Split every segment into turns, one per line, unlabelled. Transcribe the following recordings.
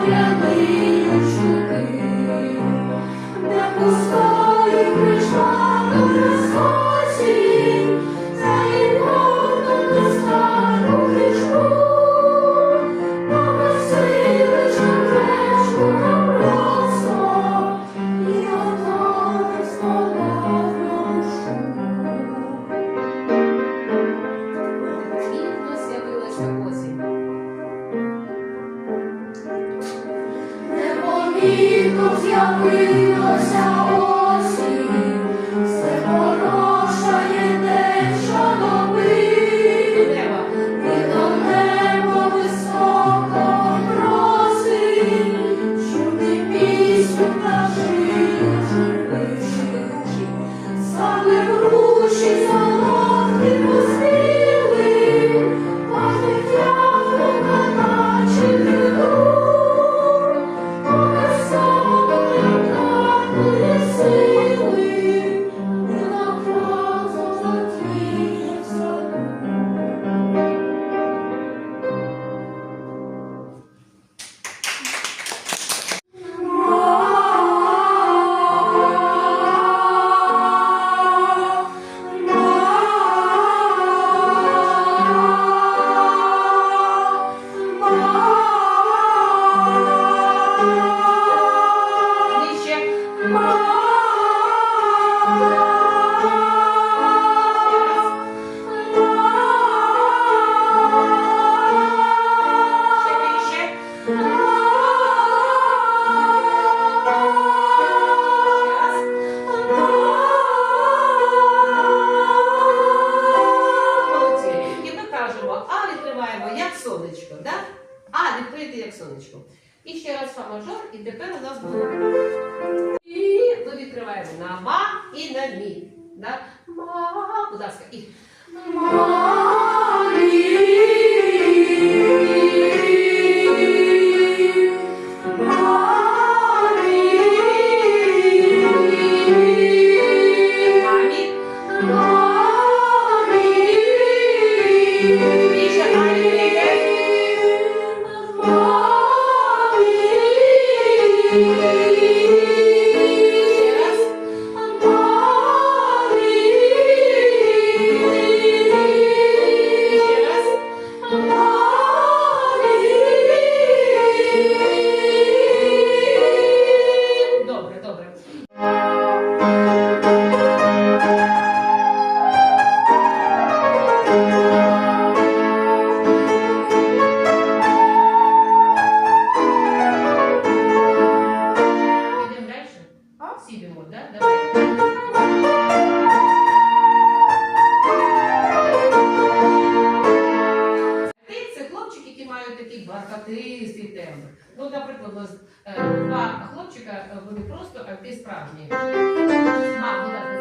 Огняні жуки, не
пускай крижа. відкрити як сонечко. І ще раз фа мажор, і тепер у нас буде. І ми відкриваємо на ма і на мі. Да? Ма, будь ласка, і.
Ма, мі. Просто а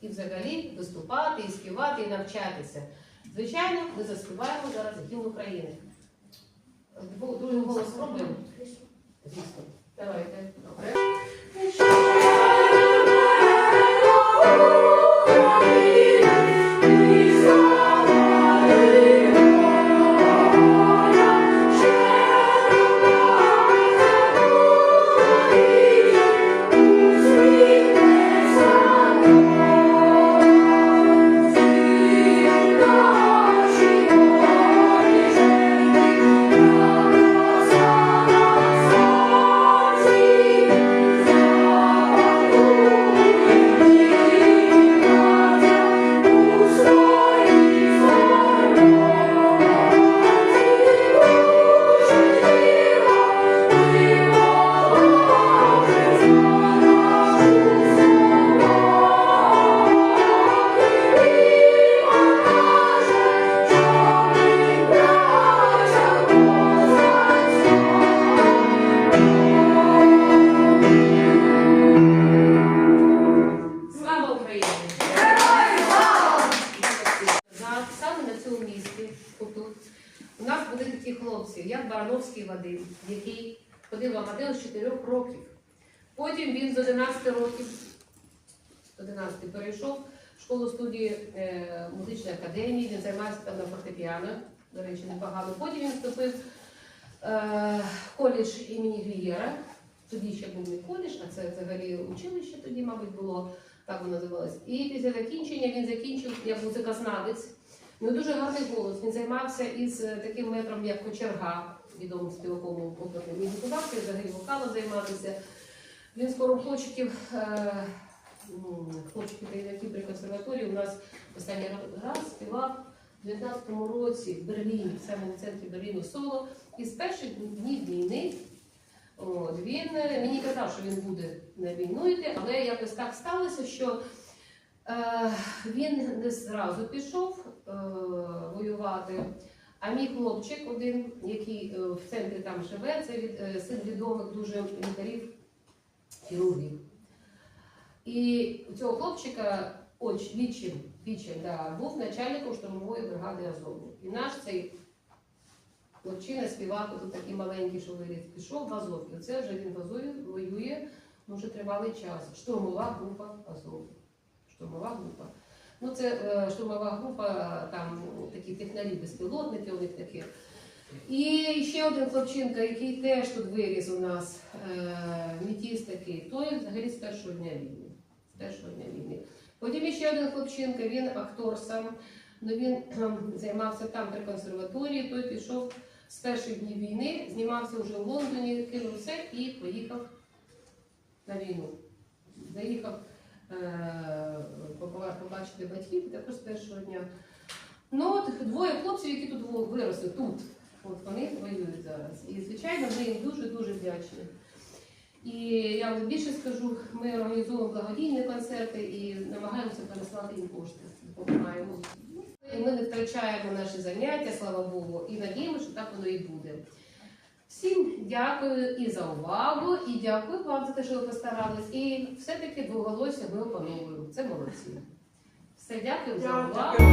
і взагалі виступати, і співати, і навчатися. Звичайно, ми заспіваємо зараз гімн України. Другий голос робимо? Звісно. Давайте. Добре. Нас були такі хлопці, як Барановський Вадим, який ходив в Амадео з 4 років. Потім він з 11 років, 11 перейшов в школу студії е, музичної академії, він займався там на фортепіано, до речі, непогано. Потім він вступив е, в коледж імені Глієра. Тоді ще був не коледж, а це взагалі училище тоді, мабуть, було так воно називалось. І після закінчення він закінчив як музикознавець. У нього дуже гарний голос. Він займався із е, таким метром, як Кочерга, відомим співаком оперним. Виконався, взагалі вокалом займатися. Він скоро хлопчиків, е, хлопчиків та при консерваторії у нас останній раз співав у 19-му році в Берліні, в самому центрі Берліну соло. І з перших днів війни От, він е, мені казав, що він буде на війну йти, але якось так сталося, що він не зразу пішов воювати. А мій хлопчик, один, який е, в центрі там живе, це від, е, син відомих дуже лікарів, хірургів. І у цього хлопчика Оч, Вічин, Вічин, да, був начальником штурмової бригади Азову. І наш цей хлопчина співак, тут такий маленький, що виріс, пішов в Азов. І це вже він в Азові воює вже тривалий час. Штурмова група Азову. Штурмова група. Ну, це е, штурмова група, там такі технарі, безпілотники у них такі. І ще один хлопчинка, який теж тут виріс у нас, е, мітіст такий, той взагалі з першого дня війни. З першого дня війни. Потім ще один хлопчинка, він актор сам, ну він займався там при консерваторії, той пішов з перших днів війни, знімався вже в Лондоні, кинув все і поїхав на війну. Заїхав е, побачити батьків також з першого дня. Ну от двоє хлопців, які тут виросли, тут. От вони воюють зараз. І звичайно, ми їм дуже-дуже вдячні. І я вам більше скажу, ми організовуємо благодійні концерти і намагаємося переслати їм кошти. Допомагаємо. І ми не втрачаємо наші заняття, слава Богу, і надіємося, що так воно і буде. Всім дякую і за увагу, і дякую вам за те, що ви постарались. І все-таки двоголосся ми опановуємо. Це молодці. Все, дякую за увагу.